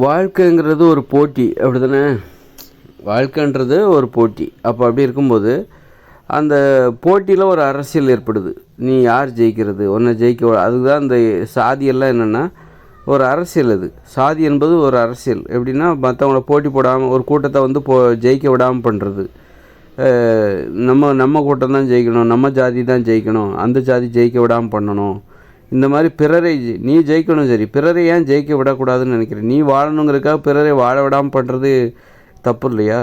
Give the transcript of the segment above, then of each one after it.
வாழ்க்கைங்கிறது ஒரு போட்டி அப்படி தானே வாழ்க்கைன்றது ஒரு போட்டி. அப்போ அப்படி இருக்கும்போது அந்த போட்டியில் ஒரு அரசியல் ஏற்படுது. நீ யார் ஜெயிக்கிறது ஒன்றை ஜெயிக்க அதுதான் இந்த சாதியெல்லாம் என்னென்னா ஒரு அரசியல் அது. சாதி என்பது ஒரு அரசியல். எப்படின்னா மற்றவங்கள போட்டி போடாமல் ஒரு கூட்டத்தை வந்து போ ஜெயிக்க விடாமல் பண்ணுறது நம்ம நம்ம கூட்டம் தான் ஜெயிக்கணும் நம்ம ஜாதி தான் ஜெயிக்கணும் அந்த ஜாதி ஜெயிக்க விடாமல் பண்ணணும். இந்த மாதிரி பிறரை நீ ஜெயிக்கணும் சரி பிறரை ஏன் ஜெயிக்க விடக்கூடாதுன்னு நினைக்கிறேன். நீ வாழணுங்கிறதுக்காக பிறரை வாழ விடாமல் பண்ணுறது தப்பு இல்லையா?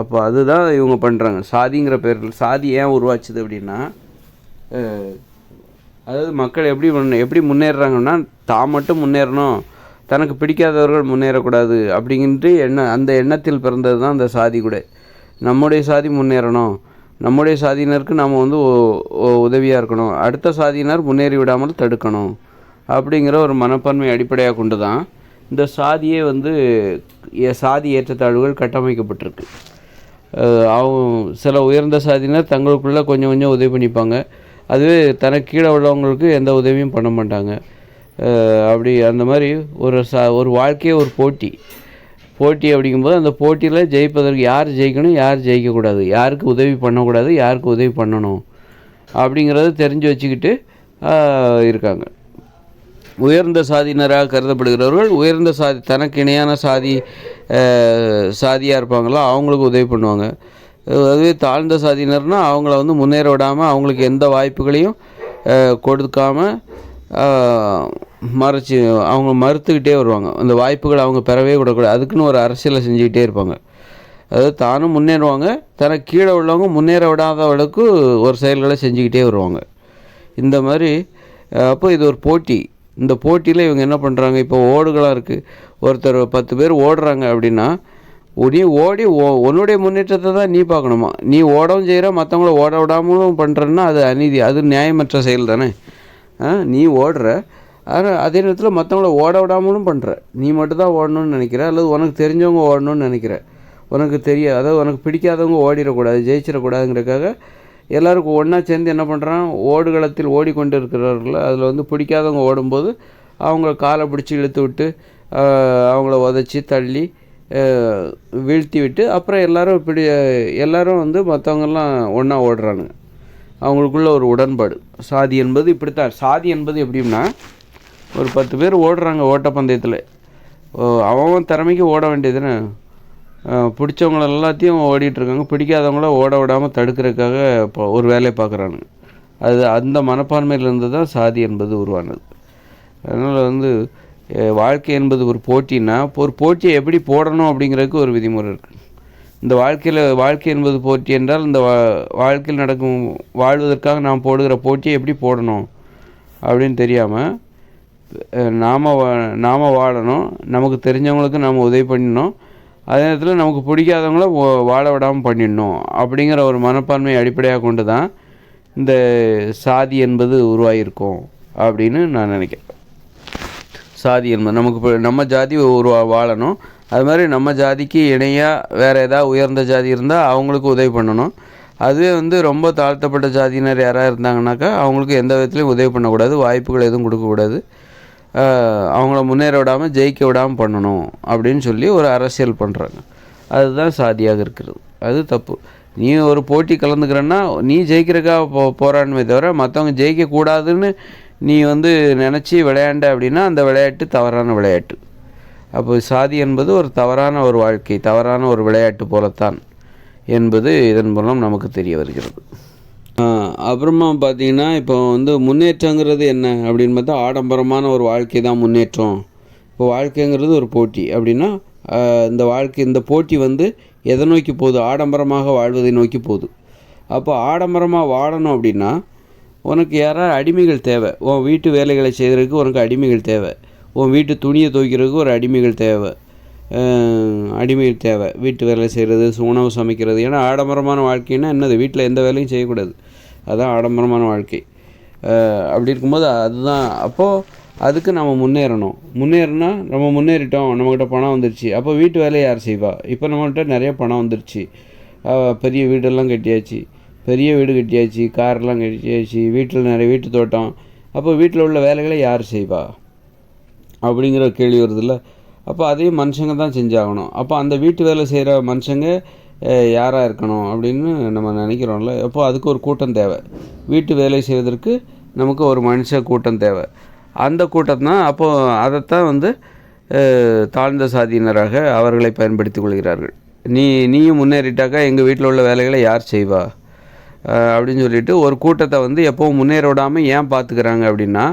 அப்போ அதுதான் இவங்க பண்ணுறாங்க சாதிங்கிற பேரில் சாதி ஏன் உருவாச்சுது அப்படின்னா அதாவது மக்கள் எப்படி முன்னே எப்படி முன்னேறுறாங்கன்னா தான் மட்டும் முன்னேறணும் தனக்கு பிடிக்காதவர்கள் முன்னேறக்கூடாது அப்படிங்கிட்டு எண்ண அந்த எண்ணத்தில் பிறந்தது தான் அந்த சாதி கூட. நம்முடைய சாதி முன்னேறணும். நம்முடைய சாதியினருக்கு நாம் வந்து உதவியாக இருக்கணும். அடுத்த சாதியினர் முன்னேறி விடாமல் தடுக்கணும். அப்படிங்கிற ஒரு மனப்பான்மை அடிப்படையாக கொண்டு தான் இந்த சாதியே வந்து சாதி ஏற்றத்தாழ்வுகள் கட்டமைக்கப்பட்டிருக்கு. அவங்க சில உயர்ந்த சாதியினர் தங்களுக்குள்ளே கொஞ்சம் கொஞ்சம் உதவி பண்ணிப்பாங்க. அதுவே தனக்கு கீழே உள்ளவங்களுக்கு எந்த உதவியும் பண்ண மாட்டாங்க. அப்படி அந்த மாதிரி ஒரு சா ஒரு வாழ்க்கையே ஒரு போட்டி. போட்டி அப்படிங்கும்போது அந்த போட்டியில் ஜெயிப்பதற்கு யார் ஜெயிக்கணும் யார் ஜெயிக்கக்கூடாது? யாருக்கு உதவி பண்ணக்கூடாது யாருக்கு உதவி பண்ணணும்? அப்படிங்கிறத தெரிஞ்சு வச்சுக்கிட்டு இருக்காங்க. உயர்ந்த சாதியினராக கருதப்படுகிறவர்கள் உயர்ந்த சாதி தனக்கு இணையான சாதி சாதியாக இருப்பாங்களோ அவங்களுக்கு உதவி பண்ணுவாங்க. அதுவே தாழ்ந்த சாதியினர்னால் அவங்கள வந்து முன்னேற விடாமல் அவங்களுக்கு எந்த வாய்ப்புகளையும் கொடுக்காமல் கொடுக்காம மறைச்சி அவங்க மறுத்துக்கிட்டே வருவாங்க. அந்த வாய்ப்புகளை அவங்க பெறவே விடக்கூடாது அதுக்குன்னு ஒரு அரசியலை செஞ்சுக்கிட்டே இருப்பாங்க. அதாவது தானும் முன்னேறுவாங்க. தனக்கு கீழே உள்ளவங்க முன்னேற விடாத அளவுக்கு ஒரு செயல்களை செஞ்சுக்கிட்டே வருவாங்க. இந்த மாதிரி அப்போ இது ஒரு போட்டி. இந்த போட்டியில் இவங்க என்ன பண்ணுறாங்க இப்போ ஓடுகளாக இருக்குது ஒருத்தர் பத்து பேர் ஓடுறாங்க அப்படின்னா நீ ஓடி ஓ- உன்னுடைய முன்னேற்றத்தை தான் நீ பார்க்கணுமா? நீ ஓடவும் செய்கிற மற்றவங்கள ஓட விடாமலும் பண்ணுறன்னா அது அநீதி. அது நியாயமற்ற செயல் தானே. நீ ஓடுற ஆனால் அதே நேரத்தில் மற்றவங்கள ஓட விடாமலும் பண்ணுற நீ மட்டும்தான் ஓடணும்னு நினைக்கிற அல்லது உனக்கு தெரிஞ்சவங்க ஓடணும்னு நினைக்கிற. உனக்கு தெரிய அதாவது உனக்கு பிடிக்காதவங்க ஓடிடக்கூடாது ஜெயிச்சிடக்கூடாதுங்கிறக்காக எல்லாருக்கும் ஒன்றா சேர்ந்து என்ன பண்ணுறான் ஓடுகளத்தில் ஓடிக்கொண்டு இருக்கிறவர்கள் அதில் வந்து பிடிக்காதவங்க ஓடும்போது அவங்க காலை பிடிச்சி இழுத்து விட்டு அவங்கள உதச்சி தள்ளி வீழ்த்தி விட்டு அப்புறம் எல்லோரும் இப்படி எல்லாரும் வந்து மற்றவங்கெல்லாம் ஒன்றா ஓடுறானுங்க. அவங்களுக்குள்ள ஒரு உடன்பாடு. சாதி என்பது இப்படித்தான். சாதி என்பது எப்படின்னா ஒரு பத்து பேர் ஓடுறாங்க ஓட்டப்பந்தயத்தில். அவன் திறமைக்கு ஓட வேண்டியதுன்னு பிடிச்சவங்கள எல்லாத்தையும் ஓடிட்டுருக்காங்க. பிடிக்காதவங்கள ஓட விடாமல் தடுக்கிறதுக்காக இப்போ ஒரு வேலையை பார்க்குறானுங்க. அது அந்த மனப்பான்மையிலேருந்து தான் சாதி என்பது உருவானது. அதனால் வந்து வாழ்க்கை என்பது ஒரு போட்டின்னா ஒரு போட்டியை எப்படி போடணும் அப்படிங்கிறதுக்கு ஒரு விதிமுறை இருக்குது இந்த வாழ்க்கையில் வாழ்க்கை என்பது போட்டி என்றால் இந்த வா வாழ்க்கையில் நடக்கும் வாழ்வதற்காக நாம் போடுகிற போட்டியை எப்படி போடணும் அப்படின்னு தெரியாமல் நாம் நாம் வாழணும். நமக்கு தெரிஞ்சவங்களுக்கு நாம் உதவி பண்ணணும் அதே நேரத்தில் நமக்கு பிடிக்காதவங்கள வாழ விடாமல் பண்ணிடணும். அப்படிங்கிற ஒரு மனப்பான்மையை அடிப்படையாக கொண்டு தான் இந்த சாதி என்பது உருவாகியிருக்கும் அப்படின்னு நான் நினைக்கிறேன். சாதி என்பது நமக்கு இப்போ நம்ம ஜாதி ஒரு வாழணும். அது மாதிரி நம்ம ஜாதிக்கு இணையாக வேறு ஏதாவது உயர்ந்த ஜாதி இருந்தால் அவங்களுக்கு உதவி பண்ணணும். அதுவே வந்து ரொம்ப தாழ்த்தப்பட்ட ஜாதியினர் யாராவது இருந்தாங்கனாக்கா அவங்களுக்கு எந்த விதத்துலையும் உதவி பண்ணக்கூடாது. வாய்ப்புகள் எதுவும் கொடுக்கக்கூடாது. அவங்கள முன்னேற விடாமல் ஜெயிக்க விடாமல் பண்ணணும் அப்படின்னு சொல்லி ஒரு அரசியல் பண்ணுறாங்க அதுதான் சாதியாக இருக்கிறது. அது தப்பு. நீ ஒரு போட்டி கலந்துக்கிறன்னா நீ ஜெயிக்கிறக்காக போ போராடணுமே தவிர மற்றவங்க ஜெயிக்கக்கூடாதுன்னு நீ வந்து நினச்சி விளையாண்ட அப்படின்னா அந்த விளையாட்டு தவறான விளையாட்டு. அப்போ சாதி என்பது ஒரு தவறான ஒரு வாழ்க்கை தவறான ஒரு விளையாட்டு போலத்தான் என்பது இதன் மூலம் நமக்கு தெரிய வருகிறது. அப்புறமா பார்த்தீங்கன்னா இப்போ வந்து முன்னேற்றங்கிறது என்ன அப்படின்னு பார்த்தா ஆடம்பரமான ஒரு வாழ்க்கை தான் முன்னேற்றம். இப்போ வாழ்க்கைங்கிறது ஒரு போட்டி. அப்படின்னா இந்த வாழ்க்கை இந்த போட்டி வந்து எதை நோக்கி போகுது? ஆடம்பரமாக வாழ்வதை நோக்கி போகுது. அப்போ ஆடம்பரமாக வாழணும் அப்படின்னா உனக்கு யாராவது அடிமைகள் தேவை. உன் வீட்டு வேலைகளை செய்கிறதுக்கு உனக்கு அடிமைகள் தேவை. உன் வீட்டு துணியை துவைக்கிறதுக்கு ஒரு அடிமைகள் தேவை. அடிமைகள் தேவை. வீட்டு வேலை செய்கிறது உணவு சமைக்கிறது. ஏன்னா ஆடம்பரமான வாழ்க்கைன்னா என்னது? வீட்டில் எந்த வேலையும் செய்யக்கூடாது. அதுதான் ஆடம்பரமான வாழ்க்கை. அப்படி இருக்கும்போது அதுதான். அப்போது அதுக்கு நம்ம முன்னேறணும். முன்னேறினா நம்ம முன்னேறிட்டோம். நம்மக்கிட்ட பணம் வந்துருச்சு. அப்போ வீட்டு வேலையை யார் செய்வா? இப்போ நம்மகிட்ட நிறைய பணம் வந்துருச்சு. பெரிய வீடெல்லாம் கட்டியாச்சு. பெரிய வீடு கட்டியாச்சு. கார்லாம் கட்டியாச்சு. வீட்டில் நிறைய வீட்டு தோட்டம். அப்போ வீட்டில் உள்ள வேலைகளை யார் செய்வா? அப்படிங்கிற கேள்வி வருதுல்ல. அப்போ அதையும் மனுஷங்க தான் செஞ்சாகணும். அப்போ அந்த வீட்டு வேலை செய்கிற மனுஷங்க யாராக இருக்கணும் அப்படின்னு நம்ம நினைக்கிறோம்ல. அப்போ அதுக்கு ஒரு கூட்டம் தேவை. வீட்டு வேலை செய்வதற்கு நமக்கு ஒரு மனுஷ கூட்டம் தேவை. அந்த கூட்டம் தான் அப்போது அதைத்தான் வந்து தாழ்ந்த சாதியினராக அவர்களை பயன்படுத்தி கொள்கிறார்கள். நீ நீயும் முன்னேறிட்டாக்கா எங்கள் வீட்டில் உள்ள வேலைகளை யார் செய்வா? அப்படின்னு சொல்லிட்டு ஒரு கூட்டத்தை வந்து எப்போவும் முன்னேற விடாமல் ஏன் பார்த்துக்கிறாங்க அப்படின்னா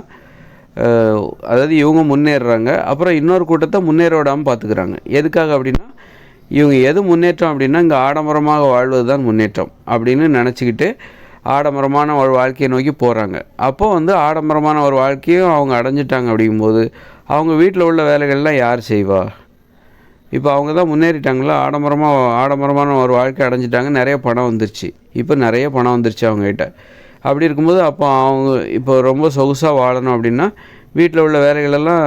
அதாவது இவங்க முன்னேறுறாங்க. அப்புறம் இன்னொரு கூட்டத்தை முன்னேற விடாமல் பார்த்துக்கிறாங்க எதுக்காக அப்படின்னா இவங்க எது முன்னேற்றம் அப்படின்னா இங்கே ஆடம்பரமாக வாழ்வது தான் முன்னேற்றம் அப்படின்னு நினச்சிக்கிட்டு ஆடம்பரமான ஒரு வாழ்க்கையை நோக்கி போகிறாங்க அப்போது வந்து ஆடம்பரமான ஒரு வாழ்க்கையும் அவங்க அடைஞ்சிட்டாங்க அப்படிங்கும்போது அவங்க வீட்டில் உள்ள வேலைகள்லாம் யார் செய்வா? இப்போ அவங்க தான் முன்னேறிட்டாங்களா? ஆடம்பரமாக ஆடம்பரமான ஒரு வாழ்க்கை அடைஞ்சிட்டாங்க நிறைய பணம் வந்துருச்சு. இப்போ நிறைய பணம் வந்துருச்சு அவங்ககிட்ட. அப்படி இருக்கும்போது அப்போ அவங்க இப்போ ரொம்ப சொகுசாக வாழணும் அப்படின்னா வீட்டில் உள்ள வேலைகளெல்லாம்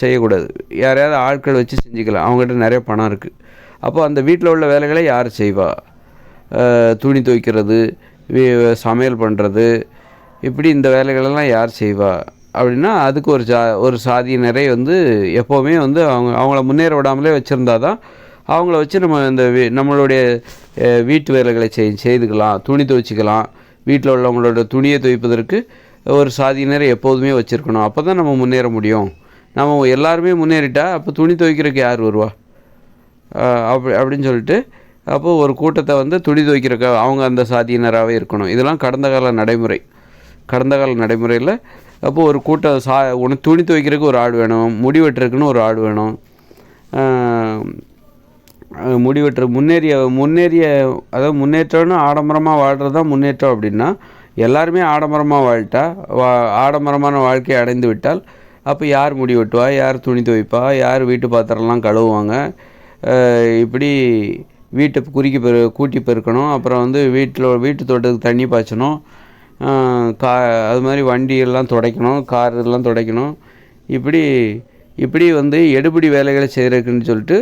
செய்யக்கூடாது. யாரையாவது ஆட்கள் வச்சு செஞ்சுக்கலாம். அவங்ககிட்ட நிறைய பணம் இருக்குது அப்போ அந்த வீட்டில் உள்ள வேலைகளை யார் செய்வா? துணி துவைக்கிறது சமையல் பண்ணுறது இப்படி இந்த வேலைகளெல்லாம் யார் செய்வா? அப்படின்னா அதுக்கு ஒரு சா ஒரு சாதியினரை வந்து எப்போவுமே வந்து அவங்க அவங்கள முன்னேற விடாமலே வச்சுருந்தா தான் அவங்கள வச்சு நம்ம இந்த வீ- நம்மளுடைய வீட்டு வேலைகளை செய் செய்துக்கலாம் துணி துவைச்சிக்கலாம். வீட்டில் உள்ளவங்களோட துணியை துவைப்பதற்கு ஒரு சாதியினரை எப்போதுமே வச்சுருக்கணும். அப்போ தான் நம்ம முன்னேற முடியும். நம்ம எல்லாருமே முன்னேறிட்டால் அப்போ துணி துவைக்கிறதுக்கு யார் வருவா? அப்படி அப்படின்னு சொல்லிட்டு அப்போது ஒரு கூட்டத்தை வந்து துணி துவைக்கிறக்க அவங்க அந்த சாதியினராகவே இருக்கணும். இதெல்லாம் கடந்த கால நடைமுறை. கடந்த கால நடைமுறையில் அப்போது ஒரு கூட்டம் சா ஒன்று துணி துவைக்கிறதுக்கு ஒரு ஆடு வேணும் முடி வெட்டுறதுக்குன்னு ஒரு ஆடு வேணும். முடி வெட்டுற முன்னேறிய முன்னேறிய அதாவது முன்னேற்றம்னு ஆடம்பரமாக வாழ்கிறது தான் முன்னேற்றம் அப்படின்னா எல்லாருமே ஆடம்பரமாக வாழ்ட்டா வா ஆடம்பரமான வாழ்க்கையை அடைந்து விட்டால் அப்போ யார் முடி வெட்டுவா யார் துணி துவைப்பா யார் வீட்டு பாத்திரம்லாம் கழுவுவாங்க இப்படி வீட்டை குறுக்கி பெரு கூட்டி பெருக்கணும். அப்புறம் வந்து வீட்டில் வீட்டு தோட்டத்துக்கு தண்ணி பாய்ச்சணும். கா அது மாதிரி வண்டியெல்லாம் துடைக்கணும். கார் எல்லாம் துடைக்கணும். இப்படி இப்படி வந்து எடுபிடி வேலைகளை செய்கிறதுக்குன்னு சொல்லிட்டு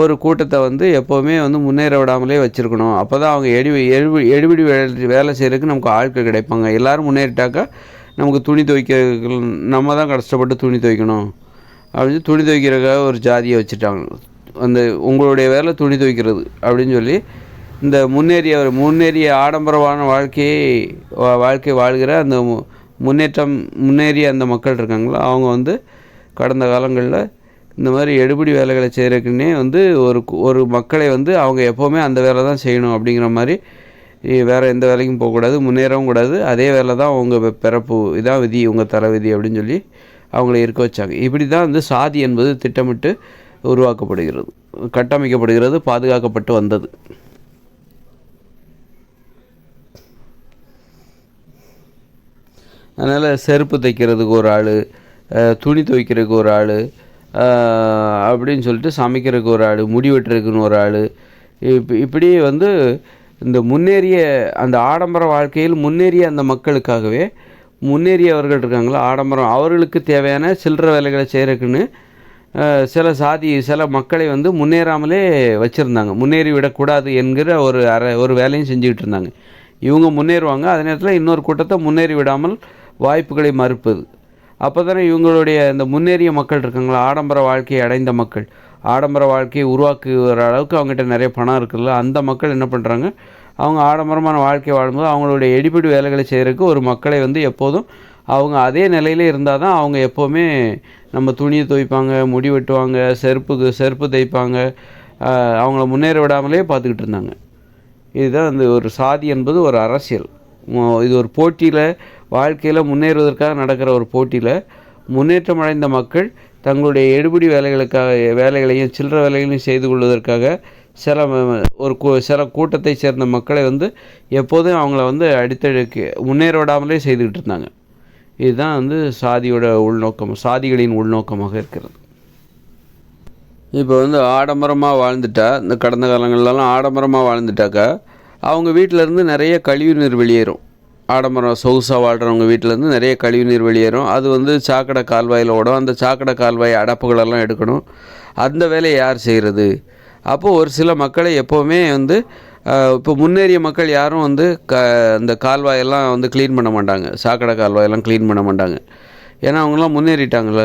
ஒரு கூட்டத்தை வந்து எப்போவுமே வந்து முன்னேற விடாமலே வச்சுருக்கணும். அப்போ தான் அவங்க எடு எடுபி எடுபிடி வேலை வேலை செய்கிறதுக்கு நமக்கு ஆட்கள் கிடைப்பாங்க. எல்லோரும் முன்னேறிட்டாக்கா நமக்கு துணி துவைக்க நம்ம தான் கஷ்டப்பட்டு துணி துவைக்கணும். அப்படின்னு துணி துவைக்கிறதுக்காக ஒரு ஜாதியை வச்சுட்டாங்க. அந்த உங்களுடைய வேலை துணி துவைக்கிறது அப்படின்னு சொல்லி இந்த முன்னேறிய முன்னேறிய ஆடம்பரமான வாழ்க்கையை வாழ்க்கை வாழ்கிற அந்த மு- முன்னேற்றம் முன்னேறிய அந்த மக்கள் இருக்காங்களோ அவங்க வந்து கடந்த காலங்களில் இந்த மாதிரி எடுபடி வேலைகளை செய்கிறதுக்குன்னே வந்து ஒரு ஒரு மக்களை வந்து அவங்க எப்போவுமே அந்த வேலை தான் செய்யணும் அப்படிங்கிற மாதிரி வேறு எந்த வேலைக்கும் போகக்கூடாது முன்னேறவும் கூடாது அதே வேலை தான் உங்கள் பிறப்பு இதான் விதி உங்கள் தர விதி அப்படின்னு சொல்லி அவங்கள இருக்க வச்சாங்க. இப்படி தான் வந்து சாதி என்பது திட்டமிட்டு உருவாக்கப்படுகிறது. கட்டமைக்கப்படுகிறது பாதுகாக்கப்பட்டு வந்தது. அதனால் செருப்பு தைக்கிறதுக்கு ஒரு ஆள் துணி துவைக்கிறதுக்கு ஒரு ஆள் அப்படின்னு சொல்லிட்டு சமைக்கிறதுக்கு ஒரு ஆள் முடி வெட்டுறதுக்குன்னு ஒரு ஆள். இப் இப்படி வந்து இந்த முன்னேறிய அந்த ஆடம்பர வாழ்க்கையில் முன்னேறிய அந்த மக்களுக்காகவே முன்னேறியவர்கள் இருக்காங்களோ? ஆடம்பரம் அவர்களுக்கு தேவையான சில்லற வேலைகளை செய்கிறதுக்குன்னு சில சாதி சில மக்களை வந்து முன்னேறாமலே வச்சுருந்தாங்க. முன்னேறி விடக்கூடாது என்கிற ஒரு அரை ஒரு வேலையும் செஞ்சுக்கிட்டு இருந்தாங்க. இவங்க முன்னேறுவாங்க. அதே நேரத்தில் இன்னொரு கூட்டத்தை முன்னேறி விடாமல் வாய்ப்புகளை மறுப்பது. அப்போ தானே இவங்களுடைய இந்த முன்னேறிய மக்கள் இருக்காங்களா? ஆடம்பர வாழ்க்கையை அடைந்த மக்கள். ஆடம்பர வாழ்க்கையை உருவாக்குகிற அளவுக்கு அவங்ககிட்ட நிறைய பணம் இருக்குல்ல அந்த மக்கள் என்ன பண்ணுறாங்க அவங்க ஆடம்பரமான வாழ்க்கை வாழும்போது அவங்களுடைய எடிபிடி வேலைகளை செய்கிறதுக்கு ஒரு மக்களை வந்து எப்போதும் அவங்க அதே நிலையில் இருந்தால் தான் அவங்க எப்போவுமே நம்ம துணியை துவைப்பாங்க முடி வெட்டுவாங்க செருப்புக்கு செருப்பு தைப்பாங்க. அவங்கள முன்னேற விடாமலே பார்த்துக்கிட்டு இருந்தாங்க. இதுதான் இந்த ஒரு சாதி என்பது ஒரு அரசியல். இது ஒரு போட்டியில் வாழ்க்கையில் முன்னேறுவதற்காக நடக்கிற ஒரு போட்டியில் முன்னேற்றம் அடைந்த மக்கள் தங்களுடைய எடுபடி வேலைகளுக்காக வேலைகளையும் சில்லற வேலைகளையும் செய்து கொள்வதற்காக சில ஒரு கூ சில கூட்டத்தை சேர்ந்த மக்களை வந்து எப்போதும் அவங்கள வந்து அடித்தழுக்கு முன்னேற விடாமலே செய்துக்கிட்டு இருந்தாங்க. இதுதான் வந்து சாதியோட உள்நோக்கம் சாதிகளின் உள்நோக்கமாக இருக்கிறது. இப்போ வந்து ஆடம்பரமாக வாழ்ந்துட்டா இந்த கடந்த காலங்கள்லாம் ஆடம்பரமாக வாழ்ந்துட்டாக்கா அவங்க வீட்டிலேருந்து நிறைய கழிவு நீர் வெளியேறும். ஆடம்பரம் சொகுசாக வாழ்கிறவங்க வீட்டிலேருந்து நிறைய கழிவு நீர் வெளியேறும். அது வந்து சாக்கடை கால்வாயில் ஓடும். அந்த சாக்கடை கால்வாய் அடப்புகளெல்லாம் எடுக்கணும். அந்த வேலையை யார் செய்கிறது அப்போது ஒரு சில மக்களை எப்போவுமே வந்து இப்போ முன்னேறிய மக்கள் யாரும் வந்து க இந்த கால்வாயெல்லாம் வந்து க்ளீன் பண்ண மாட்டாங்க. சாக்கடை கால்வாயெல்லாம் க்ளீன் பண்ண மாட்டாங்க. ஏன்னா அவங்களாம் முன்னேறிட்டாங்களே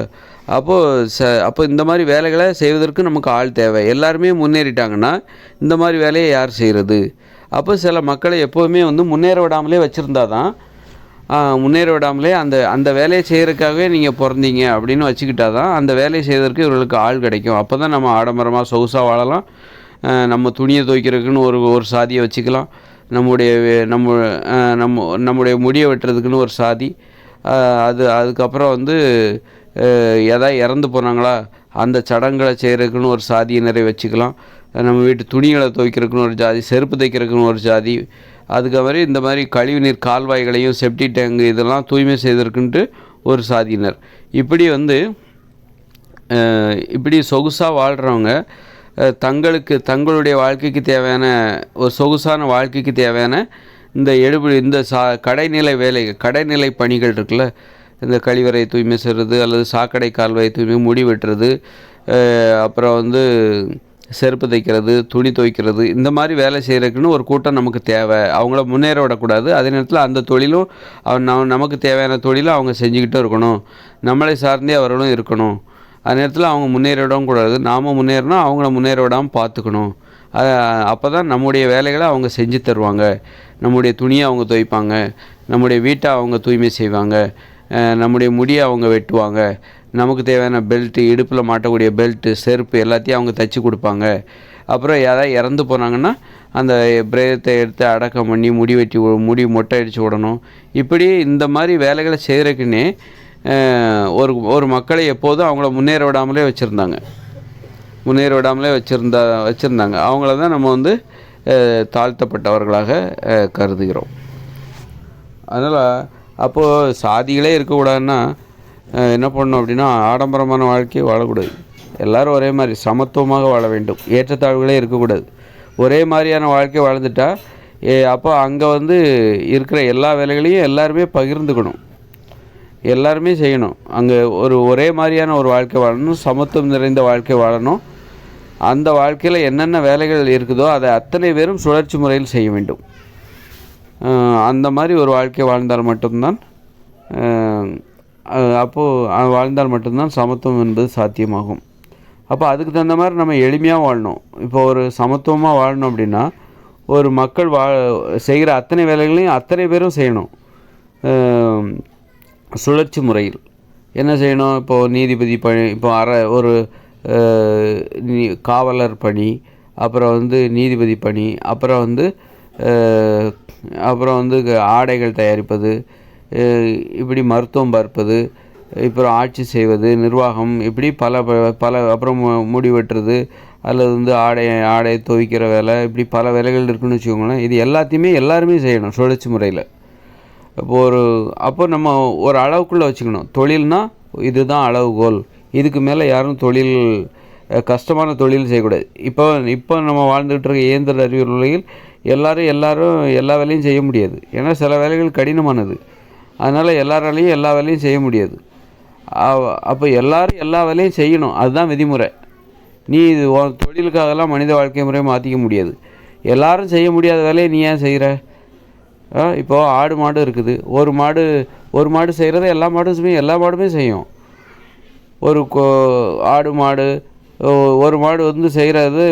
அப்போது ச அப்போ இந்த மாதிரி வேலைகளை செய்வதற்கு நமக்கு ஆள் தேவை. எல்லாருமே முன்னேறிட்டாங்கன்னா இந்த மாதிரி வேலையை யார் செய்கிறது அப்போ சில மக்களை எப்போவுமே வந்து முன்னேற விடாமலே வச்சுருந்தா தான் முன்னேற விடாமலே அந்த அந்த வேலையை செய்கிறதுக்காகவே நீங்கள் பிறந்தீங்க அப்படின்னு வச்சுக்கிட்டா தான் அந்த வேலையை செய்வதற்கு இவர்களுக்கு ஆள் கிடைக்கும். அப்போ தான் நம்ம ஆடம்பரமாக சொகுசாக வாழலாம். நம்ம துணியை துவைக்கிறதுக்குன்னு ஒரு ஒரு சாதியை வச்சுக்கலாம். நம்முடைய நம்ம நம்ம நம்முடைய முடியை வெட்டுறதுக்குன்னு ஒரு சாதி. அது அதுக்கப்புறம் வந்து எதா இறந்து போனாங்களா அந்த சடங்குகளை செய்கிறதுக்குன்னு ஒரு சாதியினரை வச்சுக்கலாம். நம்ம வீட்டு துணிகளை துவைக்கிறதுக்குன்னு ஒரு ஜாதி செருப்பு தைக்கிறதுக்குன்னு ஒரு ஜாதி அதுக்கு மாதிரி இந்த மாதிரி கழிவுநீர் கால்வாய்களையும் செப்டி டேங்கு இதெல்லாம் தூய்மை செய்திருக்குன்ட்டு ஒரு சாதியினர். இப்படி வந்து இப்படி சொகுசாக வாழ்கிறவங்க தங்களுக்கு தங்களுடைய வாழ்க்கைக்கு தேவையான ஒரு சொகுசான வாழ்க்கைக்கு தேவையான இந்த எடுபடி இந்த சா கடைநிலை வேலை கடைநிலை பணிகள் இருக்குல்ல? இந்த கழிவறை தூய்மை செய்கிறது அல்லது சாக்கடை கால்வாய் தூய்மை முடி வெட்டுறது அப்புறம் வந்து செருப்பு தைக்கிறது துணி துவைக்கிறது இந்த மாதிரி வேலை செய்கிறதுக்குன்னு ஒரு கூட்டம் நமக்கு தேவை. அவங்கள முன்னேற விடக்கூடாது. அதே நேரத்தில் அந்த தொழிலும் அவன் நமக்கு தேவையான தொழிலும் அவங்க செஞ்சுக்கிட்டும் இருக்கணும். நம்மளை சார்ந்தே அவர்களும் இருக்கணும். அந்த நேரத்தில் அவங்க முன்னேற விடவும் கூடாது. நாம் முன்னேறணும் அவங்கள முன்னேற விடாமல் பார்த்துக்கணும் அப்போ தான் நம்முடைய வேலைகளை அவங்க செஞ்சு தருவாங்க. நம்முடைய துணியை அவங்க துவைப்பாங்க. நம்முடைய வீட்டை அவங்க தூய்மை செய்வாங்க. நம்முடைய முடியை அவங்க வெட்டுவாங்க. நமக்கு தேவையான பெல்ட்டு இடுப்பில் மாட்டக்கூடிய பெல்ட்டு செருப்பு எல்லாத்தையும் அவங்க தைச்சி கொடுப்பாங்க. அப்புறம் யாராவது இறந்து போனாங்கன்னா அந்த பிரேதத்தை எடுத்து அடக்கம் பண்ணி முடி வெட்டி முடி மொட்டை அடித்து விடணும். இப்படி இந்த மாதிரி வேலைகளை செய்கிறக்குன்னே ஒரு ஒரு மக்களை எப்போதும் அவங்கள முன்னேற விடாமலே வச்சுருந்தாங்க. முன்னேற விடாமலே வச்சுருந்தா வச்சுருந்தாங்க. அவங்கள தான் நம்ம வந்து தாழ்த்தப்பட்டவர்களாக கருதுகிறோம். அதனால் அப்போது சாதிகளே இருக்கக்கூடாதுன்னா என்ன பண்ணணும் அப்படின்னா ஆடம்பரமான வாழ்க்கையை வாழக்கூடாது. எல்லோரும் ஒரே மாதிரி சமத்துவமாக வாழ வேண்டும். ஏற்றத்தாழ்வுகளே இருக்கக்கூடாது ஒரே மாதிரியான வாழ்க்கை வாழ்ந்துட்டா ஏ அப்போ அங்கே வந்து இருக்கிற எல்லா வேலைகளையும் எல்லாருமே பகிர்ந்துக்கணும். எல்லாருமே செய்யணும். அங்கே ஒரு ஒரே மாதிரியான ஒரு வாழ்க்கை வாழணும் சமத்துவம் நிறைந்த வாழ்க்கை வாழணும். அந்த வாழ்க்கையில் என்னென்ன வேலைகள் இருக்குதோ அதை அத்தனை பேரும் சுழற்சி முறையில் செய்ய வேண்டும். அந்த மாதிரி ஒரு வாழ்க்கை வாழ்ந்தால் மட்டும்தான் அப்போது வாழ்ந்தால் மட்டும்தான் சமத்துவம் என்பது சாத்தியமாகும். அப்போ அதுக்கு தகுந்த மாதிரி நம்ம எளிமையாக வாழணும். இப்போ ஒரு சமத்துவமாக வாழணும் அப்படின்னா ஒரு மக்கள் வா செய்கிற அத்தனை வேலைகளையும் அத்தனை பேரும் செய்யணும். சுழற்சி முறையில். என்ன செய்யணும்? இப்போது நீதிபதி பணி இப்போ அற ஒரு காவலர் பணி அப்புறம் வந்து நீதிபதி பணி அப்புறம் வந்து அப்புறம் வந்து க- ஆடைகள் தயாரிப்பது இப்படி மருத்துவம் பார்ப்பது இப்போ ஆட்சி செய்வது நிர்வாகம் இப்படி பல ப- பல அப்புறம் மு- முடி வெட்டுறது அல்லது வந்து ஆடை ஆடை துவைக்கிற வேலை இப்படி பல வேலைகள் இருக்குன்னு வச்சுக்கோங்களேன் இது எல்லாத்தையுமே எல்லாருமே செய்யணும் சுழற்சி முறையில். இப்போ ஒரு அப்போ நம்ம ஒரு அளவுக்குள்ளே வச்சுக்கணும். தொழில்னா இதுதான் அளவுகோல் இதுக்கு மேலே யாரும் தொழில் கஷ்டமான தொழில் செய்யக்கூடாது. இப்போ இப்போ நம்ம வாழ்ந்துகிட்டு இருக்க இயந்திர அறிவியல் உலகில் எல்லோரும் எல்லோரும் எல்லா வேலையும் செய்ய முடியாது. ஏன்னா சில வேலைகள் கடினமானது. அதனால் எல்லாராலையும் எல்லா வேலையும் செய்ய முடியாது. அப்போ எல்லோரும் எல்லா வேலையும் செய்யணும். அதுதான் விதிமுறை. நீ இது தொழிலுக்காகலாம் மனித வாழ்க்கை முறையை மாற்றிக்க முடியாது. எல்லாரும் செய்ய முடியாத வேலையை நீ ஏன் செய்கிற இப்போது ஆடு மாடு இருக்குது. ஒரு மாடு ஒரு மாடு செய்கிறத எல்லா மாடும் செய்யும் எல்லா மாடுமே செய்யும். ஒரு கோ ஆடு மாடு ஒரு மாடு வந்து செய்கிறது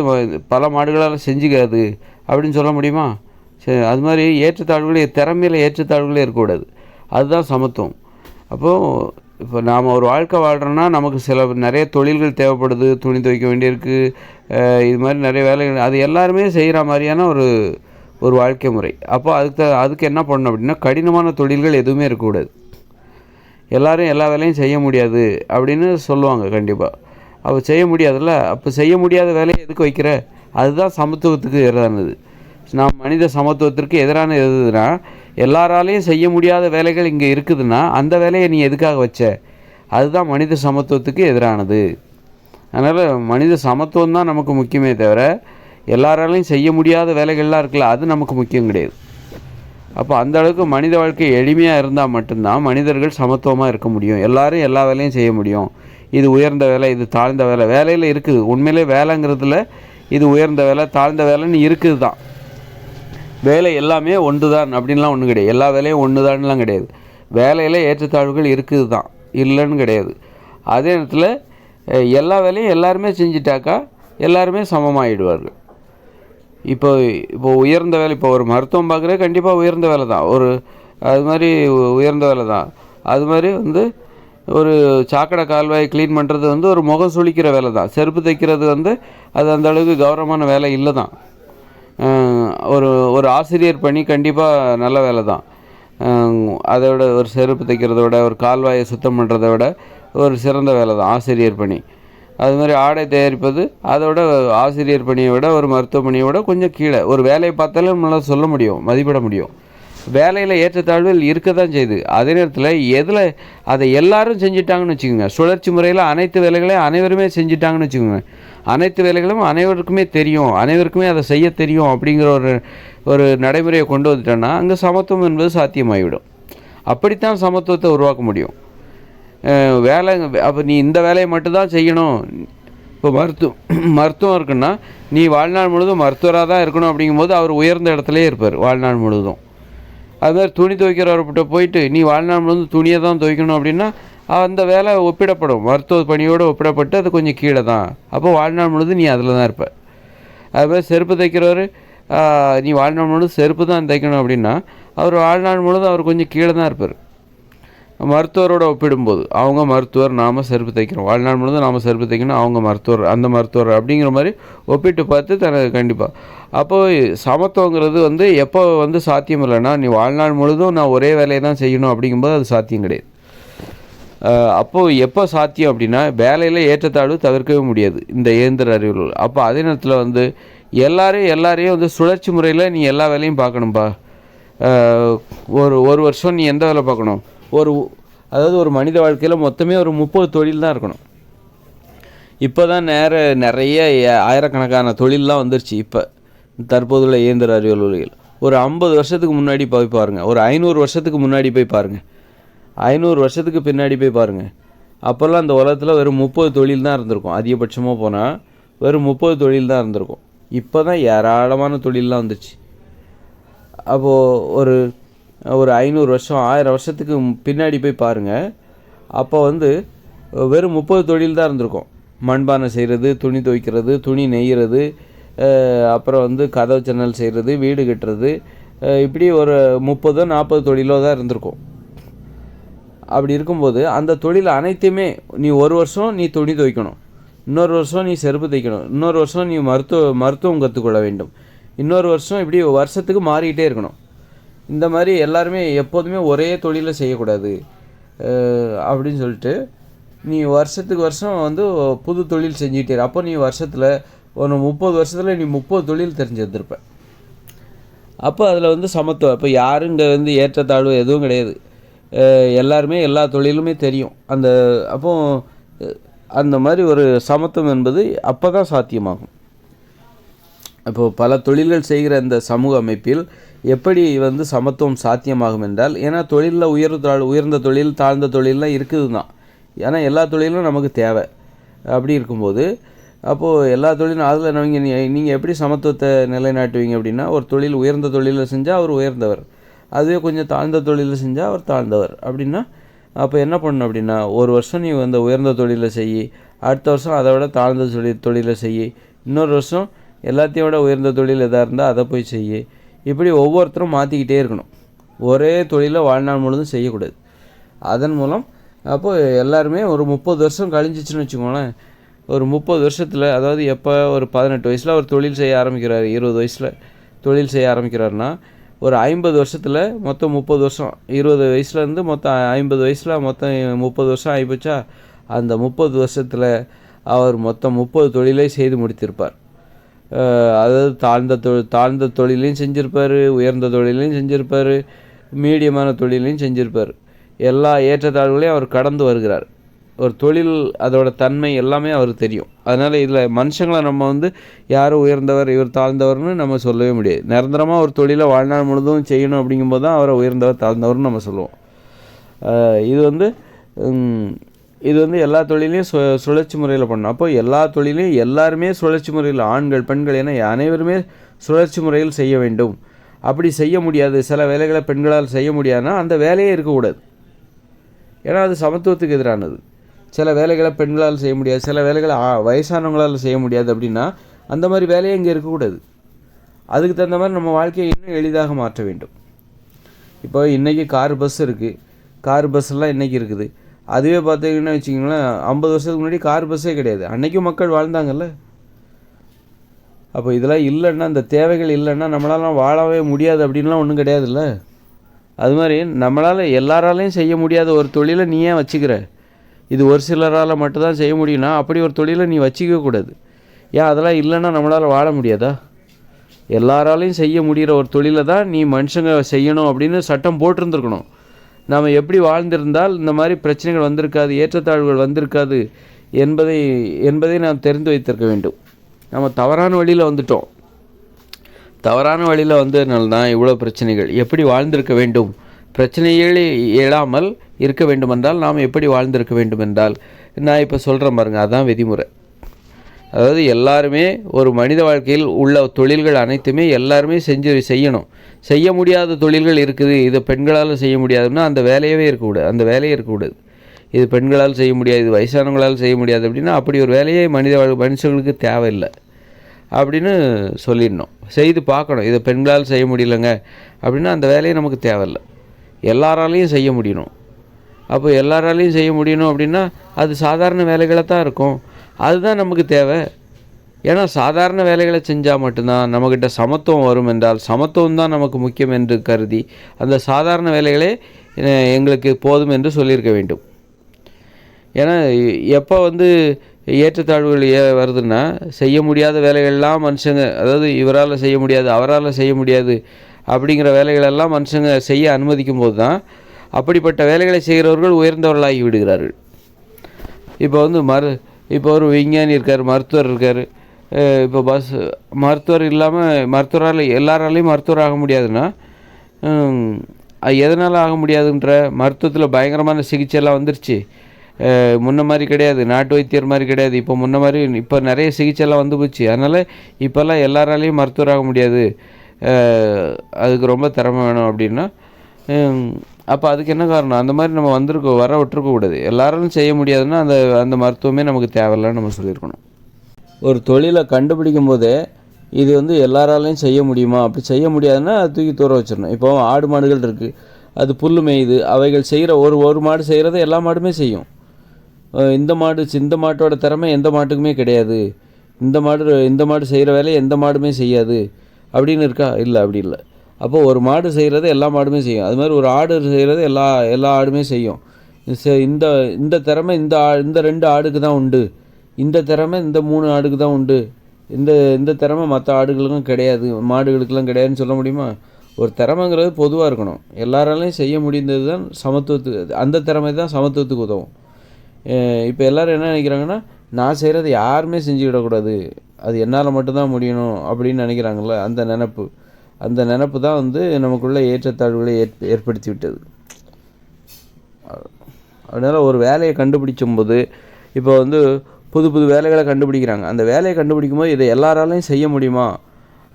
பல மாடுகளால் செஞ்சுக்காது. அப்படின்னு சொல்ல முடியுமா? சரி அது மாதிரி ஏற்றத்தாழ்வுகளே திறமையில் ஏற்றத்தாழ்வுகளே இருக்கக்கூடாது. அதுதான் சமத்துவம். அப்போது இப்போ நாம் ஒரு வாழ்க்கை வாழ்கிறோன்னா நமக்கு சில நிறைய தொழில்கள் தேவைப்படுது துணி துவைக்க வேண்டியிருக்கு இது மாதிரி நிறைய வேலைகள் அது எல்லாருமே செய்கிற மாதிரியான ஒரு ஒரு வாழ்க்கை முறை. அப்போ அதுக்கு அதுக்கு என்ன பண்ணணும் அப்படின்னா கடினமான தொழில்கள் எதுவுமே இருக்கக்கூடாது. எல்லாரும் எல்லா வேலையும் செய்ய முடியாது அப்படின்னு சொல்லுவாங்க கண்டிப்பாக அப்போ செய்ய முடியாதுல்ல? அப்போ செய்ய முடியாத வேலையை எதுக்கு வைக்கிற? அதுதான் சமத்துவத்துக்கு எதிரானது. நாம் மனித சமத்துவத்திற்கு எதிரான எதுனா எல்லாராலையும் செய்ய முடியாத வேலைகள் இங்கே இருக்குதுன்னா அந்த வேலையை நீ எதுக்காக வச்ச? அதுதான் மனித சமத்துவத்துக்கு எதிரானது. அதனால் மனித சமத்துவம் தான் நமக்கு முக்கியமே தவிர எல்லாராலையும் செய்ய முடியாத வேலைகள்லாம் இருக்குல்ல அது நமக்கு முக்கியம் கிடையாது. அப்போ அந்த அளவுக்கு மனித வாழ்க்கை எளிமையாக இருந்தால் மட்டும்தான் மனிதர்கள் சமத்துவமாக இருக்க முடியும். எல்லாரும் எல்லா வேலையும் செய்ய முடியும். இது உயர்ந்த வேலை இது தாழ்ந்த வேலை. வேலையில் இருக்குது. உண்மையிலே வேலைங்கிறதுல இது உயர்ந்த வேலை தாழ்ந்த வேலைன்னு இருக்குது தான் வேலை எல்லாமே ஒன்று தான் அப்படின்லாம் ஒன்றும் கிடையாது. எல்லா வேலையும் ஒன்று தான்லாம் கிடையாது. வேலையில் ஏற்றத்தாழ்வுகள் இருக்குது தான் இல்லைன்னு கிடையாது. அதே நேரத்தில் எல்லா வேலையும் எல்லாருமே செஞ்சிட்டாக்கா எல்லாருமே சமமாகிடுவார்கள் இப்போ இப்போ உயர்ந்த வேலை இப்போ ஒரு மருத்துவம் பார்க்குறது கண்டிப்பாக உயர்ந்த வேலை தான். ஒரு அது மாதிரி உயர்ந்த வேலை தான். அது மாதிரி வந்து ஒரு சாக்கடை கால்வாய் க்ளீன் பண்ணுறது வந்து ஒரு முகம் சுளிக்கிற வேலை தான். செருப்பு தைக்கிறது வந்து அது அந்த அளவுக்கு கௌரவமான வேலை இல்லை தான். ஒரு ஒரு ஆசிரியர் பணி கண்டிப்பாக நல்ல வேலை தான். அதோட ஒரு செருப்பு தைக்கிறத விட ஒரு கால்வாயை சுத்தம் பண்ணுறத விட ஒரு சிறந்த வேலை தான் ஆசிரியர் பணி. அது மாதிரி ஆடை தயாரிப்பது அதோட ஆசிரியர் பணியை விட ஒரு மருத்துவ பணியை விட கொஞ்சம் கீழே. ஒரு வேலையை பார்த்தாலும் நம்மளால் சொல்ல முடியும் மதிப்பிட முடியும். வேலையில் ஏற்றத்தாழ்வுகள் இருக்க தான் செய்யுது அதே நேரத்தில் எதில் அதை எல்லாரும் செஞ்சிட்டாங்கன்னு வச்சுக்கோங்க. சுழற்சி முறையில் அனைத்து வேலைகளையும் அனைவருமே செஞ்சிட்டாங்கன்னு வச்சுக்கோங்க. அனைத்து வேலைகளும் அனைவருக்குமே தெரியும். அனைவருக்குமே அதை செய்ய தெரியும் அப்படிங்கிற ஒரு ஒரு நடைமுறையை கொண்டு வந்துட்டோன்னா அங்கே சமத்துவம் என்பது சாத்தியமாகிவிடும். அப்படித்தான் சமத்துவத்தை உருவாக்க முடியும். வேலை அப்போ நீ இந்த வேலையை மட்டும்தான் செய்யணும். இப்போ மருத்துவம் மருத்துவம் இருக்குன்னா நீ வாழ்நாள் முழுதும் மருத்துவராக தான் இருக்கணும் அப்படிங்கும்போது அவர் உயர்ந்த இடத்துலையே இருப்பார் வாழ்நாள் முழுதும் அதுமாதிரி துணி துவைக்கிறவர்கிட்ட போயிட்டு நீ வாழ்நாள் முழுதும் துணியை தான் துவைக்கணும் அப்படின்னா அந்த வேலை ஒப்பிடப்படும். மருத்துவ பணியோடு ஒப்பிடப்பட்டு அது கொஞ்சம் கீழே தான். அப்போ வாழ்நாள் முழுதும் நீ அதில் தான் இருப்ப. அதுமாதிரி செருப்பு தைக்கிறவர் நீ வாழ்நாள் முழுதும் செருப்பு தான் தைக்கணும் அப்படின்னா அவர் வாழ்நாள் முழுதும் அவர் கொஞ்சம் கீழே தான் இருப்பார். மருத்துவரோட ஒப்பிடும்போது அவங்க மருத்துவர் நாம் செருப்பு தைக்கிறோம் வாழ்நாள் முழுதும் நாம் செருப்பு தைக்கணும் அவங்க மருத்துவர் அந்த மருத்துவர் அப்படிங்கிற மாதிரி ஒப்பிட்டு பார்த்து தன கண்டிப்பாக அப்போ சமத்துவங்கிறது வந்து எப்போ வந்து சாத்தியம் இல்லைன்னா நீ வாழ்நாள் முழுதும் நான் ஒரே வேலையை தான் செய்யணும் அப்படிங்கும்போது அது சாத்தியம் கிடையாது. அப்போது எப்போ சாத்தியம் அப்படின்னா வேலையில் ஏற்றத்தாழ்வு தவிர்க்கவே முடியாது இந்த இயந்திர அறிவுகள் அப்போ அதே நேரத்தில் வந்து எல்லாரையும் எல்லாரையும் வந்து சுழற்சி முறையில் நீ எல்லா வேலையும் பார்க்கணும்ப்பா ஒரு ஒரு வருஷம் நீ எந்த வேலை பார்க்கணும்? ஒரு அதாவது ஒரு மனித வாழ்க்கையில் மொத்தமே ஒரு முப்பது தொழில் தான் இருக்கணும். இப்போ தான் நேர நிறைய ஆயிரக்கணக்கான தொழிலெலாம் வந்துருச்சு. இப்போ தற்போதுள்ள இயந்திர அறிவியல் ஒரு ஐம்பது வருஷத்துக்கு முன்னாடி போய் பாருங்கள் ஒரு ஐநூறு வருஷத்துக்கு முன்னாடி போய் பாருங்கள் ஐநூறு வருஷத்துக்கு பின்னாடி போய் பாருங்கள் அப்போல்லாம் அந்த உலகத்தில் வெறும் முப்பது தொழில் தான் இருந்திருக்கும். அதிகபட்சமாக போனால் வெறும் முப்பது தொழில் தான் இருந்திருக்கும். இப்போ தான் ஏராளமான தொழிலெலாம் வந்துச்சு அப்போது ஒரு ஒரு ஐநூறு வருஷம் ஆயிரம் வருஷத்துக்கு பின்னாடி போய் பாருங்கள் அப்போ வந்து வெறும் முப்பது தொழில் தான் இருந்திருக்கும். மண்பானை செய்கிறது துணி துவைக்கிறது துணி நெய்கிறது அப்புறம் வந்து கதவு ஜன்னல் செய்கிறது வீடு கட்டுறது இப்படி ஒரு முப்பதோ நாற்பது தொழிலோ தான் இருந்திருக்கும். அப்படி இருக்கும்போது அந்த தொழில் அனைத்தையுமே நீ ஒரு வருஷம் நீ துணி துவைக்கணும். இன்னொரு வருஷம் நீ செருப்பு தைக்கணும். இன்னொரு வருஷம் நீ மருத்துவ மருத்துவம் கற்றுக்கொள்ள வேண்டும். இன்னொரு வருஷம் இப்படி வருஷத்துக்கு மாறிக்கிட்டே இருக்கணும். இந்த மாதிரி எல்லாருமே எப்போதுமே ஒரே தொழிலை செய்யக்கூடாது. அப்படின்னு சொல்லிட்டு நீ வருஷத்துக்கு வருஷம் வந்து புது தொழில் செஞ்சுட்டே அப்போ நீ வருஷத்தில் ஒரு முப்பது வருஷத்தில் நீ முப்பது தொழில் தெரிஞ்சு வந்திருப்ப அப்போ அதில் வந்து சமத்துவம். இப்போ யாரும் இங்கே வந்து ஏற்றத்தாழ்வு எதுவும் கிடையாது. எல்லாருமே எல்லா தொழிலுமே தெரியும். அந்த அப்போ அந்த மாதிரி ஒரு சமத்துவம் என்பது அப்போ தான் சாத்தியமாகும். அப்போது பல தொழில்கள் செய்கிற இந்த சமூக அமைப்பில் எப்படி வந்து சமத்துவம் சாத்தியமாகும் என்றால் ஏன்னா தொழிலில் உயர்ந்த உயர்ந்த தொழில் தாழ்ந்த தொழிலெலாம் இருக்குது தான் ஏன்னா எல்லா தொழிலும் நமக்கு தேவை. அப்படி இருக்கும்போது அப்போது எல்லா தொழிலும் அதில் நீங்கள் நீங்கள் எப்படி சமத்துவத்தை நிலைநாட்டுவீங்க அப்படின்னா ஒரு தொழில் உயர்ந்த தொழிலில் செஞ்சால் அவர் உயர்ந்தவர். அதுவே கொஞ்சம் தாழ்ந்த தொழிலில் செஞ்சால் அவர் தாழ்ந்தவர். அப்படின்னா அப்போ என்ன பண்ணணும் அப்படின்னா ஒரு வருஷம் நீ அந்த உயர்ந்த தொழிலை செய் அடுத்த வருஷம் அதை விட தாழ்ந்த தொழில் தொழிலை செய் இன்னொரு வருஷம் எல்லாத்தையும் விட உயர்ந்த தொழில் எதாக இருந்தால் அதை போய் செய் இப்படி ஒவ்வொருத்தரும் மாற்றிக்கிட்டே இருக்கணும். ஒரே தொழிலை வாழ்நாள் முழுதும் செய்யக்கூடாது. அதன் மூலம் அப்போது எல்லாருமே ஒரு முப்பது வருஷம் கழிஞ்சிச்சுன்னு வச்சுக்கோங்களேன். ஒரு முப்பது வருஷத்தில் அதாவது எப்போ ஒரு பதினெட்டு வயசில் அவர் தொழில் செய்ய ஆரம்பிக்கிறார் இருபது வயசில் தொழில் செய்ய ஆரம்பிக்கிறாருன்னா ஒரு ஐம்பது வருஷத்தில் மொத்தம் முப்பது வருஷம் இருபது வயசுலேருந்து மொத்தம் ஐம்பது வயசில் மொத்தம் முப்பது வருஷம் ஆகிப்போச்சா அந்த முப்பது வருஷத்தில் அவர் மொத்தம் முப்பது தொழிலை செய்து முடித்திருப்பார். அதாவது தாழ்ந்த தொழில் தாழ்ந்த தொழிலையும் செஞ்சுருப்பார் உயர்ந்த தொழிலையும் செஞ்சுருப்பார் மீடியமான தொழிலையும் செஞ்சுருப்பார். எல்லா ஏற்றத்தாழ்வுகளையும் அவர் கடந்து வருகிறார். ஒரு தொழில் அதோட தன்மை எல்லாமே அவருக்கு தெரியும். அதனால் இதில் மனுஷங்களை நம்ம வந்து யார் உயர்ந்தவர் இவர் தாழ்ந்தவர்னு நம்ம சொல்லவே முடியாது. நிரந்தரமாக ஒரு தொழிலை வாழ்நாள் முழுதும் செய்யணும் அப்படிங்கும்போது தான் அவரை உயர்ந்தவர் தாழ்ந்தவர்னு நம்ம சொல்லுவோம். இது வந்து இது வந்து எல்லா தொழிலையும் சு சுழற்சி முறையில் பண்ணணும் அப்போ எல்லா தொழிலையும் எல்லாருமே சுழற்சி முறையில் ஆண்கள் பெண்கள் என அனைவருமே சுழற்சி முறையில் செய்ய வேண்டும். அப்படி செய்ய முடியாது. சில வேலைகளை பெண்களால் செய்ய முடியாதுன்னா அந்த வேலையே இருக்கக்கூடாது ஏன்னா அது சமத்துவத்துக்கு எதிரானது. சில வேலைகளை பெண்களால் செய்ய முடியாது. சில வேலைகளை ஆ- வயசானவங்களால் செய்ய முடியாது அப்படின்னா அந்த மாதிரி வேலையே இங்கே இருக்கக்கூடாது அதுக்கு தகுந்த மாதிரி நம்ம வாழ்க்கையை இன்னும் எளிதாக மாற்ற வேண்டும். இப்போ இன்றைக்கி கார் பஸ் இருக்குது கார் பஸ்ஸெல்லாம் இன்றைக்கி இருக்குது. அதுவே பார்த்தீங்கன்னா வச்சிங்களேன் ஐம்பது வருஷத்துக்கு முன்னாடி கார் பஸ்ஸே கிடையாது. அன்றைக்கும் மக்கள் வாழ்ந்தாங்கல்ல? அப்போ இதெல்லாம் இல்லைன்னா இந்த தேவைகள் இல்லைன்னா நம்மளாலாம் வாழவே முடியாது அப்படின்லாம் ஒன்றும் கிடையாதுல்ல? அது மாதிரி நம்மளால் எல்லாராலையும் செய்ய முடியாத ஒரு தொழிலை நீ ஏன் வச்சுக்கிற. இது ஒரு சிலரால் மட்டும்தான் செய்ய முடியும்னா அப்படி ஒரு தொழிலை நீ வச்சிக்கவே கூடாது. ஏன் அதெல்லாம் இல்லைன்னா நம்மளால் வாழ முடியாதா? எல்லாராலையும் செய்ய முடிகிற ஒரு தொழிலை தான் நீ மனுஷங்க செய்யணும் அப்படின்னு சட்டம் போட்டிருந்துருக்கணும். நாம் எப்படி வாழ்ந்திருந்தால் இந்த மாதிரி பிரச்சனைகள் வந்திருக்காது ஏற்றத்தாழ்வுகள் வந்திருக்காது என்பதை என்பதை நாம் தெரிந்து வைத்திருக்க வேண்டும். நம்ம தவறான வழியில் வந்துட்டோம். தவறான வழியில் வந்ததுனால தான் இவ்வளோ பிரச்சனைகள். எப்படி வாழ்ந்திருக்க வேண்டும்? பிரச்சனைகளே எழாமல் இருக்க வேண்டுமென்றால் நாம் எப்படி வாழ்ந்திருக்க வேண்டும் என்றால் நான் இப்போ சொல்கிறேன் பாருங்க அதான் விதிமுறை. அதாவது எல்லாருமே ஒரு மனித வாழ்க்கையில் உள்ள தொழில்கள் அனைத்துமே எல்லாருமே செஞ்சு செய்யணும். செய்ய முடியாத தொழில்கள் இருக்குது. இது பெண்களால் செய்ய முடியாதுன்னா அந்த வேலையவே இருக்கக்கூடாது. அந்த வேலையே இருக்கக்கூடாது. இது பெண்களால் செய்ய முடியாது. இது வயசானவங்களால் செய்ய முடியாது அப்படின்னா அப்படி ஒரு வேலையே மனித வாழ் மனுஷங்களுக்கு தேவையில்லை. அப்படின்னு சொல்லிடணும். செய்து பார்க்கணும். இதை பெண்களால் செய்ய முடியலங்க அப்படின்னா அந்த வேலையை நமக்கு தேவையில்லை. எல்லாராலையும் செய்ய முடியணும். அப்போ எல்லாராலையும் செய்ய முடியணும் அப்படின்னா அது சாதாரண வேலைகளை தான் இருக்கும். அதுதான் நமக்கு தேவை. ஏன்னா சாதாரண வேலைகளை செஞ்சால் மட்டும்தான் நம்மக்கிட்ட சமத்துவம் வரும் என்றால் சமத்துவம் தான் நமக்கு முக்கியம் என்று கருதி அந்த சாதாரண வேலைகளே எங்களுக்கு போதும் என்று சொல்லியிருக்க வேண்டும். ஏன்னா எப்போ வந்து ஏற்றத்தாழ்வுகள் ஏ வருதுன்னா செய்ய முடியாத வேலைகள்லாம் மனுஷங்க அதாவது இவரால் செய்ய முடியாது அவரால் செய்ய முடியாது அப்படிங்கிற வேலைகளெல்லாம் மனுஷங்க செய்ய அனுமதிக்கும் போது தான் அப்படிப்பட்ட வேலைகளை செய்கிறவர்கள் உயர்ந்தவர்களாகி விடுகிறார்கள். இப்போ வந்து மரு இப்போ ஒரு விஞ்ஞானி இருக்கார் மருத்துவர் இருக்கார். இப்போ பஸ் மருத்துவர் இல்லாமல் மருத்துவரால் எல்லாராலையும் மருத்துவர் ஆக முடியாதுன்னா எதனால் ஆக முடியாதுன்ற மருத்துவத்தில் பயங்கரமான சிகிச்சைலாம் வந்துருச்சு. முன்ன மாதிரி கிடையாது நாட்டு வைத்தியர் மாதிரி கிடையாது. இப்போ முன்ன மாதிரி இப்போ நிறைய சிகிச்சைலாம் வந்து போச்சு. அதனால் இப்போல்லாம் எல்லாராலையும் மருத்துவர் ஆக முடியாது. அதுக்கு ரொம்ப திறமை வேணும் அப்படின்னா அப்போ அதுக்கு என்ன காரணம்? அந்த மாதிரி நம்ம வந்திருக்கோம் வர விட்டுருக்கக்கூடாது எல்லாராலும் செய்ய முடியாதுன்னா அந்த அந்த மருத்துவமே நமக்கு தேவையில்லைன்னு நம்ம சொல்லியிருக்கணும். ஒரு தொழிலை கண்டுபிடிக்கும் போதே இது வந்து எல்லாராலையும் செய்ய முடியுமா? அப்படி செய்ய முடியாதுன்னா அது தூக்கி தூர வச்சிடணும். இப்போ ஆடு மாடுகள் இருக்குது அது புல் மேயுது. அவைகள் செய்கிற ஒரு ஒரு மாடு செய்கிறத எல்லா மாடுமே செய்யும். இந்த மாடு இந்த மாட்டோட திறமை எந்த மாட்டுக்குமே கிடையாது. இந்த மாடு இந்த மாடு செய்கிற வேலையை எந்த மாடுமே செய்யாது. அப்படின்னு இருக்கா? இல்லை அப்படி இல்லை. அப்போது ஒரு மாடு செய்கிறது எல்லா மாடுமே செய்யும். அது மாதிரி ஒரு ஆடு செய்கிறது எல்லா எல்லா ஆடுமே செய்யும். இந்த இந்த திறமை இந்த ஆ இந்த ரெண்டு ஆடுக்கு தான் உண்டு. இந்த திறமை இந்த மூணு ஆடுக்கு தான் உண்டு. இந்த இந்த திறமை மற்ற ஆடுகளுக்கும் கிடையாது மாடுகளுக்கெல்லாம் கிடையாதுன்னு சொல்ல முடியுமா? ஒரு திறமைங்கிறது பொதுவாக இருக்கணும். எல்லாராலையும் செய்ய முடிந்தது தான் சமத்துவத்துக்கு அந்த திறமை தான் சமத்துவத்துக்கு உதவும். இப்போ எல்லோரும் என்ன நினைக்கிறாங்கன்னா நான் செய்கிறத யாருமே செஞ்சுக்கிடக்கூடாது. அது என்னால் மட்டும்தான் முடியணும் அப்படின்னு நினைக்கிறாங்கல்ல அந்த நினப்பு. அந்த நினப்பு தான் வந்து நமக்குள்ள ஏற்றத்தாழ்வுகளை ஏற் ஏற்படுத்தி விட்டது அதனால் ஒரு வேலையை கண்டுபிடிக்கும் போது இப்போ வந்து புது புது வேலைகளை கண்டுபிடிக்கிறாங்க. அந்த வேலையை கண்டுபிடிக்கும் போது இதை எல்லாராலையும் செய்ய முடியுமா?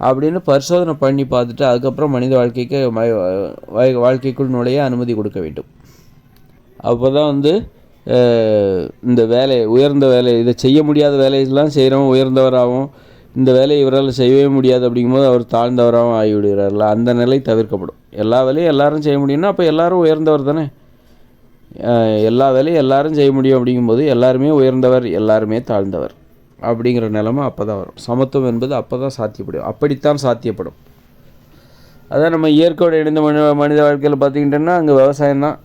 அப்படின்னு பரிசோதனை பண்ணி பார்த்துட்டு அதுக்கப்புறம் மனித வாழ்க்கைக்கு வா- வாழ்க்கைக்குள் நுழைய அனுமதி கொடுக்க வேண்டும். அப்போ தான் வந்து இந்த வேலை உயர்ந்த வேலை இதை செய்ய முடியாத வேலையெல்லாம் செய்கிறவன் உயர்ந்தவராகவும் இந்த வேலையை இவரால் செய்யவே முடியாது அப்படிங்கும்போது அவர் தாழ்ந்தவராகவும் ஆகிவிடுகிறார்ல அந்த நிலை தவிர்க்கப்படும். எல்லா வேலையும் எல்லாரும் செய்ய முடியும்னா அப்போ எல்லாரும் உயர்ந்தவர் தானே? எல்லா வேலையும் எல்லாரும் செய்ய முடியும் அப்படிங்கும்போது எல்லாருமே உயர்ந்தவர் எல்லாருமே தாழ்ந்தவர் அப்படிங்கிற நிலமை அப்போ தான் வரும். சமத்துவம் என்பது அப்போ தான் சாத்தியப்படும். அப்படித்தான் சாத்தியப்படும். அதான் நம்ம இயற்கையோடு இணைந்த மனித மனித வாழ்க்கையில் பார்த்துக்கிட்டோன்னா அங்கே விவசாயம் தான்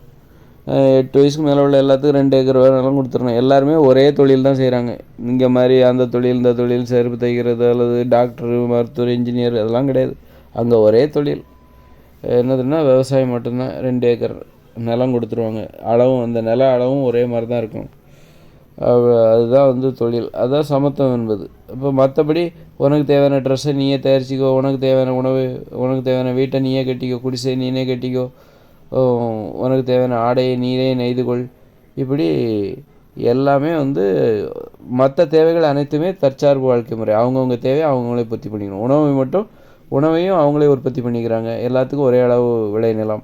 எட்டு வயசுக்கு மேலே உள்ள எல்லாத்துக்கும் ரெண்டு ஏக்கர் நிலம் கொடுத்துடணும். எல்லாருமே ஒரே தொழில் தான் செய்கிறாங்க இங்கே மாதிரி அந்த தொழில் இந்த தொழில் செருப்பு தைக்கிறது அல்லது டாக்டர் மருத்துவர் இன்ஜினியர் அதெல்லாம் கிடையாது. அங்கே ஒரே தொழில். என்னதுன்னா விவசாயம் மட்டும்தான். ரெண்டு ஏக்கர் நிலம் கொடுத்துருவாங்க. அளவும் அந்த நில அளவும் ஒரே மாதிரி தான் இருக்கும் அதுதான் வந்து தொழில். அதுதான் சமத்துவம் என்பது. இப்போ மற்றபடி உனக்கு தேவையான ட்ரெஸ்ஸை நீயே தயாரிச்சிக்கோ உனக்கு தேவையான உணவு உனக்கு தேவையான வீட்டை நீயே கட்டிக்கோ குடிசை நீனே கட்டிக்கோ உனக்கு தேவையான ஆடையை நீனே நெய்து கொள் இப்படி எல்லாமே வந்து மற்ற தேவைகள் அனைத்துமே தற்சார்பு வாழ்க்கை முறை. அவங்கவுங்க தேவையை அவங்கவுங்களே உற்பத்தி பண்ணிக்கணும். உணவை மட்டும் உணவையும் அவங்களே உற்பத்தி பண்ணிக்கிறாங்க. எல்லாத்துக்கும் ஒரே அளவு விளைநிலம்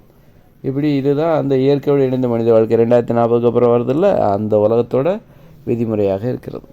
இப்படி இதுதான் அந்த இயற்கையோடு இணைந்த மனித வாழ்க்கை. ரெண்டாயிரத்தி நாற்பதுக்கு அப்புறம் வருதில்ல அந்த உலகத்தோட விதிமுறையாக இருக்கிறது.